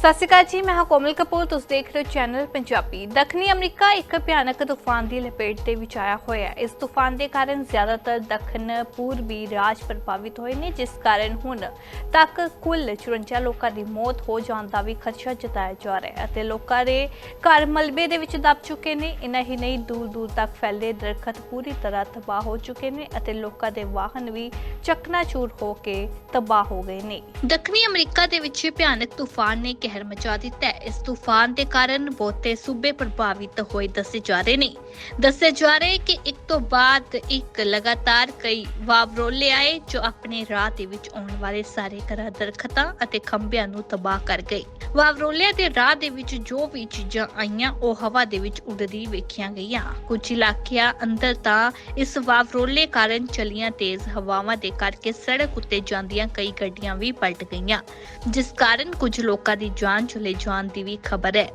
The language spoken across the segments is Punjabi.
ਸਤਿ ਸ਼੍ਰੀ ਅਕਾਲ ਜੀ, ਮੈਂ ਹਾਂ ਕੋਮਲ ਕਪੂਰ। ਤੁਸੀਂ ਦੇਖ ਰਹੇ ਹੋ ਚੈਨਲ ਪੰਜਾਬੀ। ਦੱਖਣੀ ਅਮਰੀਕਾ ਇੱਕ ਭਿਆਨਕ ਤੂਫਾਨ ਦੀ ਲਪੇਟ ਦੇ ਵਿੱਚ ਆਇਆ ਹੋਇਆ ਹੈ। ਇਸ ਤੂਫਾਨ ਦੇ ਕਾਰਨ ਜ਼ਿਆਦਾਤਰ ਦੱਖਣ, ਪੂਰਬੀ ਰਾਜ ਪ੍ਰਭਾਵਿਤ ਹੋਏ ਨੇ, ਜਿਸ ਕਾਰਨ ਹੁਣ ਤੱਕ ਕੁੱਲ 54 ਲੋਕਾਂ ਦੀ ਮੌਤ ਹੋ ਜਾਣ ਦਾ ਵੀ ਖਦਸ਼ਾ ਜਤਾਇਆ ਜਾ ਰਿਹਾ ਹੈ ਅਤੇ ਲੋਕਾਂ ਦੇ ਘਰ ਮਲਬੇ ਦੇ ਵਿੱਚ ਦਬ ਚੁੱਕੇ ਨੇ। ਇਨ੍ਹਾਂ ਹੀ ਨਹੀਂ ਦੂਰ ਦੂਰ ਤੱਕ ਫੈਲੇ ਦਰਖਤ ਪੂਰੀ ਤਰ੍ਹਾਂ ਤਬਾਹ ਹੋ ਚੁੱਕੇ ਨੇ ਅਤੇ ਲੋਕਾਂ ਦੇ ਵਾਹਨ ਵੀ ਚਕਨਾਚੂਰ ਹੋ ਕੇ ਤਬਾਹ ਹੋ ਗਏ ਨੇ। ਦੱਖਣੀ ਅਮਰੀਕਾ ਦੇ ਵਿੱਚ ਭਿਆਨਕ ਤੂਫਾਨ ਨੇ ਕਹਿਰ ਮਚਾ ਦਿੱਤਾ ਹੈ। ਇਸ ਤੂਫਾਨ ਦੇ ਕਾਰਨ ਬਹੁਤੇ ਸੂਬੇ ਪ੍ਰਭਾਵਿਤ ਹੋਏ ਦੱਸੇ ਜਾ ਰਹੇ ਨੇ। ਦੱਸੇ ਜਾ ਰਹੇ ਕਿ ਇੱਕ ਤੋਂ ਬਾਅਦ ਇੱਕ ਲਗਾਤਾਰ ਕਈ ਵਾਵਰੋਲੇ ਆਏ, ਜੋ ਆਪਣੇ ਰਾਹ ਦੇ ਵਿੱਚ ਆਉਣ ਵਾਲੇ ਸਾਰੇ ਘਰਾਂ, ਦਰਖਤਾਂ ਅਤੇ ਖੰਭਿਆਂ ਨੂੰ ਤਬਾਹ ਕਰ ਗਏ। ਵਾਵਰੋਲਿਆਂ ਦੇ ਰਾਹ ਦੇ ਵਿੱਚ ਜੋ ਵੀ ਚੀਜ਼ਾਂ ਆਈਆਂ, ਉਹ ਹਵਾ ਦੇ ਵਿੱਚ ਉੱਡਦੀ ਵੇਖੀਆਂ ਗਈਆਂ। ਕੁਝ ਇਲਾਕਿਆਂ ਅੰਦਰ ਤਾਂ ਇਸ ਵਾਵਰੋਲੇ ਕਾਰਨ ਚਲੀਆਂ ਤੇਜ਼ ਹਵਾਵਾਂ ਦੇ ਕਰਕੇ ਸੜਕ ਉੱਤੇ ਜਾਂਦੀਆਂ ਕਈ ਗੱਡੀਆਂ ਵੀ ਪਲਟ ਗਈਆਂ, ਜਿਸ ਕਾਰਨ ਕੁਝ ਲੋਕਾਂ ਦੀ ਜਾਨ ਚਲੇ ਜਾਣ ਦੀ ਵੀ ਖਬਰ ਹੈ।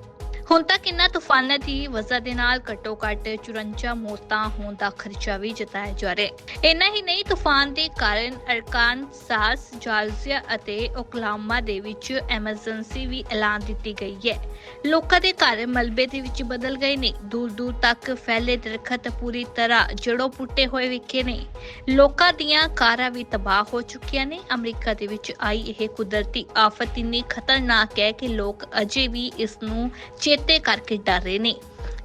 ਹੁਣ ਤੱਕ ਇਨ੍ਹਾਂ ਤੂਫਾਨਾਂ ਦੀ ਵਜ੍ਹਾ ਦੇ ਨਾਲ ਘੱਟੋ-ਘੱਟ 54 ਮੌਤਾਂ ਹੋਣ ਦਾ ਖਰਚਾ ਵੀ ਜਤਾਇਆ ਜਾ ਰਿਹਾ ਹੈ। ਇੰਨਾ ਹੀ ਨਹੀਂ, ਤੂਫਾਨ ਦੇ ਕਾਰਨ ਅਰਕਾਨ ਸਾਸ ਜਾਰਜੀਆ ਅਤੇ ਓਕਲਾਹੋਮਾ ਦੇ ਵਿੱਚ ਐਮਰਜੈਂਸੀ ਵੀ ਐਲਾਨ ਦਿੱਤੀ ਗਈ ਹੈ। ਲੋਕਾਂ ਦੇ ਘਰ ਮਲਬੇ ਦੇ ਵਿੱਚ ਬਦਲ ਗਏ ਨੇ। ਦੂਰ-ਦੂਰ ਤੱਕ ਫੈਲੇ ਦਰਖਤ ਪੂਰੀ ਤਰ੍ਹਾਂ ਜੜੋਂ ਪੁੱਟੇ ਹੋਏ ਵਿਖੇ ਨੇ। ਲੋਕਾਂ ਦੀਆਂ ਕਾਰਾਂ ਵੀ ਤਬਾਹ ਹੋ ਚੁੱਕੀਆਂ ਨੇ। ਅਮਰੀਕਾ ਦੇ ਵਿੱਚ ਆਈ ਇਹ ਕੁਦਰਤੀ ਆਫਤ ਇੰਨੀ ਖਤਰਨਾਕ ਹੈ ਕਿ ਲੋਕ ਅਜੇ ਵੀ ਇਸ ਨੂੰ ਚੇਤੇ ਕਰਕੇ ਡਰ ਰਹੇ ਨੇ।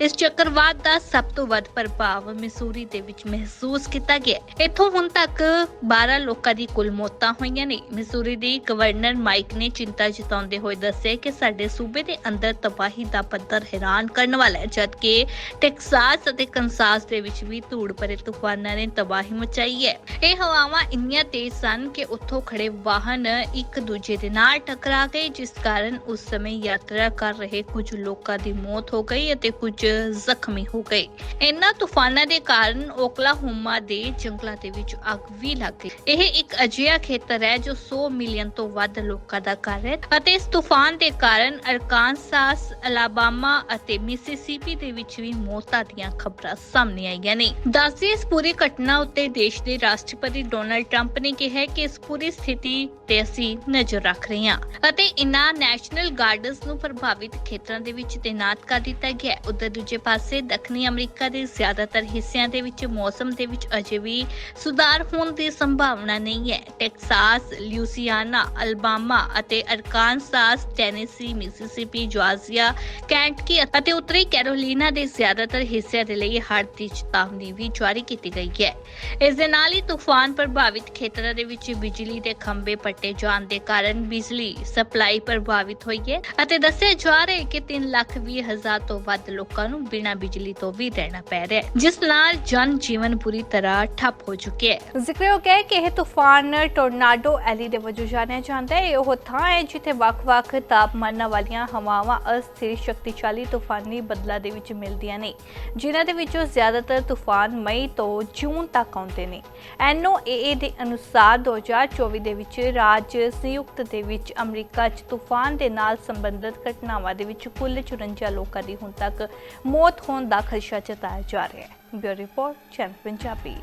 ਇਸ ਚੱਕਰਵਾਤ ਦਾ ਸਭ ਤੋਂ ਵੱਧ ਪ੍ਰਭਾਵ ਮਿਸੂਰੀ ਦੇ ਵਿੱਚ ਮਹਿਸੂਸ ਕੀਤਾ ਗਿਆ ਇੱਥੋਂ ਹੁਣ ਤੱਕ 12 ਲੋਕਾਂ ਦੀ ਕੁੱਲ ਮੌਤਾਂ ਹੋਈਆਂ ਨੇ। ਮਿਸੂਰੀ ਦੀ ਗਵਰਨਰ ਮਾਈਕ ਨੇ ਚਿੰਤਾ ਜਤਾਉਂਦੇ ਹੋਏ ਦੱਸਿਆ ਕਿ ਸਾਡੇ ਸੂਬੇ ਦੇ ਅੰਦਰ ਤਬਾਹੀ ਦਾ ਪੱਧਰ ਹੈਰਾਨ ਕਰਨ ਵਾਲਾ ਹੈ, ਜਦਕਿ ਟੈਕਸਾਸ ਅਤੇ ਕੰਸਾਸ ਦੇ ਵਿੱਚ ਵੀ ਧੂੜ ਭਰੇ ਤੂਫਾਨਾਂ ਨੇ ਤਬਾਹੀ ਮਚਾਈ ਹੈ। ਇਹ ਹਵਾਵਾਂ ਇੰਨੀਆਂ ਤੇਜ਼ ਸਨ ਕਿ ਉੱਥੋਂ ਖੜੇ ਵਾਹਨ ਇੱਕ ਦੂਜੇ ਦੇ ਨਾਲ ਟਕਰਾ ਗਏ, ਜਿਸ ਕਾਰਨ ਉਸ ਸਮੇਂ ਯਾਤਰਾ ਕਰ ਰਹੇ ਕੁਝ ਲੋਕਾਂ ਦੀ ਮੌਤ ਹੋ ਗਈ ਅਤੇ ਕੁਝ ਜ਼ਖਮੀ ਹੋ ਗਏ। ਇਨ੍ਹਾਂ ਤੂਫਾਨਾਂ ਦੇ ਕਾਰਨ ਓਕਲਾਹੋਮਾ ਦੇ ਜੰਗਲਾਂ ਦੇ ਵਿੱਚ ਅੱਗ ਵੀ ਲੱਗ ਗਈ। ਇਹ ਇੱਕ ਅਜਿਹਾ ਖੇਤਰ ਹੈ ਜੋ 100 ਮਿਲੀਅਨ ਤੋਂ ਵੱਧ ਲੋਕਾਂ ਦਾ ਘਰ ਹੈ ਅਤੇ ਇਸ ਤੂਫਾਨ ਦੇ ਕਾਰਨ ਅਰਕਾਨਸਾਸ, ਅਲਾਬਾਮਾ ਅਤੇ ਮਿਸਿਸਿਪੀ ਦੇ ਵਿੱਚ ਵੀ ਮੌਤਾਂ ਦੀਆਂ ਖਬਰਾਂ ਸਾਹਮਣੇ ਆਈਆਂ ਨੇ। ਦੱਸਦੇ ਇਸ ਪੂਰੀ ਘਟਨਾ ਉੱਤੇ ਦੇਸ਼ ਦੇ ਰਾਸ਼ਟਰਪਤੀ ਡੋਨਾਲਡ ਟਰੰਪ ਨੇ ਕਿਹਾ ਕਿ ਇਸ ਪੂਰੀ ਸਥਿਤੀ ਤੇ ਅਸੀਂ ਨਜ਼ਰ ਰੱਖ ਰਹੇ ਹਾਂ ਅਤੇ ਇਨ੍ਹਾਂ ਨੈਸ਼ਨਲ ਗਾਰਡਨਸ ਨੂੰ ਪ੍ਰਭਾਵਿਤ ਖੇਤਰਾਂ ਦੇ ਵਿੱਚ ਤੈਨਾਤ ਕਰ ਦਿੱਤਾ ਗਿਆ ਹੈ। ਉਧਰ ਦੂਜੇ ਪਾਸੇ ਦੱਖਣੀ ਅਮਰੀਕਾ ਦੇ ਜ਼ਿਆਦਾਤਰ ਹਿੱਸਿਆਂ ਦੇ ਵਿੱਚ, ਮੌਸਮ ਦੇ ਵਿੱਚ ਅਜੇ ਵੀ ਸੁਧਾਰ ਹੋਣ ਦੀ ਸੰਭਾਵਨਾ ਨਹੀਂ ਹੈ। ਟੈਕਸਾਸ ਲਿਊਸੀਆਨਾ ਅਲਬਾਮਾ ਅਤੇ Arkansas, Tennessee, Mississippi Georgia Kentucky ਅਤੇ ਉੱਤਰੀ ਕੈਰੋਲੀਨਾ ਦੇ ਜ਼ਿਆਦਾਤਰ ਹਿੱਸਿਆਂ ਦੇ ਲਈ ਹੜ੍ਹ ਦੀ ਚੇਤਾਵਨੀ ਵੀ ਜਾਰੀ ਕੀਤੀ ਗਈ ਹੈ। ਇਸ ਦੇ ਨਾਲ ਹੀ ਤੂਫਾਨ ਪ੍ਰਭਾਵਿਤ ਖੇਤਰਾਂ ਦੇ ਵਿੱਚ ਬਿਜਲੀ ਦੇ ਖੰਭੇ ਪੱਟੇ ਜਾਣ ਦੇ ਕਾਰਨ ਬਿਜਲੀ ਸਪਲਾਈ ਪ੍ਰਭਾਵਿਤ ਹੋਈ ਹੈ ਅਤੇ ਦੱਸਿਆ ਜਾ ਰਿਹਾ ਹੈ ਕਿ 3 ਲੱਖ 20 ਹਜ਼ਾਰ ਤੋਂ ਵੱਧ ਲੋਕਾਂ ਨੂੰ ਬਿਨਾਂ ਬਿਜਲੀ ਤੋਂ ਵੀ ਰਹਿਣਾ ਪੈ ਰਿਹਾ ਹੈ, ਜਿਸ ਨਾਲ ਜਨ ਜੀਵਨ ਪੂਰੀ ਤਰ੍ਹਾਂ ਠੱਪ ਹੋ ਚੁੱਕਿਆ ਹੈ। ਜ਼ਿਕਰਯੋਗ ਹੈ ਕਿ ਇਹ ਤੂਫਾਨ ਟੋਰਨਾਡੋ ਐਲੀ ਦੇ ਵਜੋਂ ਜਾਣਿਆ ਜਾਂਦਾ ਹੈ। ਇਹ ਉਹ ਥਾਂ ਹੈ ਜਿੱਥੇ ਵੱਖ-ਵੱਖ ਤਾਪਮਾਨਾਂ ਵਾਲੀਆਂ ਹਵਾਵਾਂ ਅਸਥਿਰ ਸ਼ਕਤੀਸ਼ਾਲੀ ਤੂਫਾਨੀ ਬੱਦਲਾਂ ਦੇ ਵਿੱਚ ਮਿਲਦੀਆਂ ਨੇ, ਜਿਨ੍ਹਾਂ ਦੇ ਵਿੱਚੋਂ ਜ਼ਿਆਦਾਤਰ ਤੂਫਾਨ ਮਈ ਤੋਂ ਜੂਨ ਤੱਕ ਆਉਂਦੇ ਨੇ। NOAA ਦੇ ਅਨੁਸਾਰ 2024 ਦੇ ਵਿੱਚ ਰਾਜ ਸੰਯੁਕਤ ਦੇ ਵਿੱਚ ਅਮਰੀਕਾ 'ਚ ਤੂਫਾਨ ਦੇ ਨਾਲ ਸੰਬੰਧਿਤ ਘਟਨਾਵਾਂ ਦੇ ਵਿੱਚ ਕੁੱਲ 54 ਲੋਕਾਂ ਦੀ ਹੁਣ ਤੱਕ ਮੌਤ ਹੋਣ ਦਾ ਖਦਸ਼ਾ ਜਤਾਇਆ ਜਾ ਰਿਹਾ ਹੈ। Bureau report channel Punjabi.